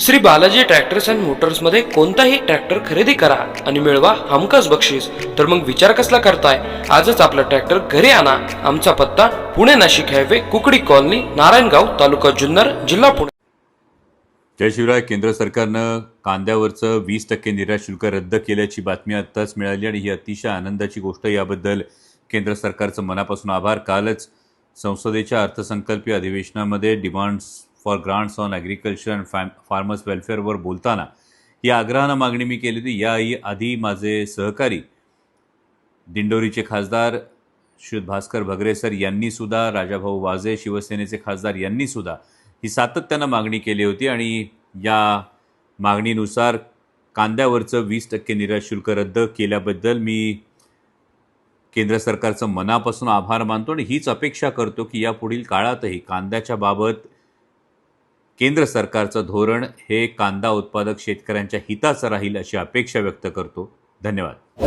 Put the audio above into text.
Shri Balaji tractors and मोटर्समध्ये कोणताही tractor खरेदी करा आणि मिळवा हमखास बक्षीस. तर मग विचार कसला करताय? आजच आपला ट्रॅक्टर घरी आणा. आमचा पत्ता पुणे नाशिक हायवे कुकडी कॉलनी नारायणगाव तालुका जुन्नर जिल्हा पुणे. जय शिवराय. केंद्र सरकारनं कांद्यावरचं वीस टक्के निर्यात शुल्क रद्द केल्याची बातमी आत्ताच मिळाली आणि ही अतिशय आनंदाची गोष्ट याबद्दल केंद्र सरकारचं मनापासून आभार. कालच संसदेच्या अर्थसंकल्पीय अधिवेशनामध्ये demands for grants on agriculture and farm farmers वेलफेअरवर बोलताना या आग्रहानं मागणी मी केली होती. याही आधी माझे सहकारी दिंडोरीचे खासदार श्री भास्कर भगरे सर यांनी सुद्धा राजाभाऊ वाजे शिवसेनेचे खासदार यांनी सुद्धा ही सातत्यानं मागणी केली होती आणि या मागणीनुसार कांद्यावरचं वीस टक्के निर्यात शुल्क रद्द केल्याबद्दल मी केंद्र सरकारचं मनापासून आभार मानतो आणि हीच अपेक्षा करतो की यापुढील काळातही कांद्याच्या बाबत केंद्र सरकारचं धोरण हे कांदा उत्पादक शेतकऱ्यांच्या हिताचं राहील अशी अपेक्षा व्यक्त करतो. धन्यवाद.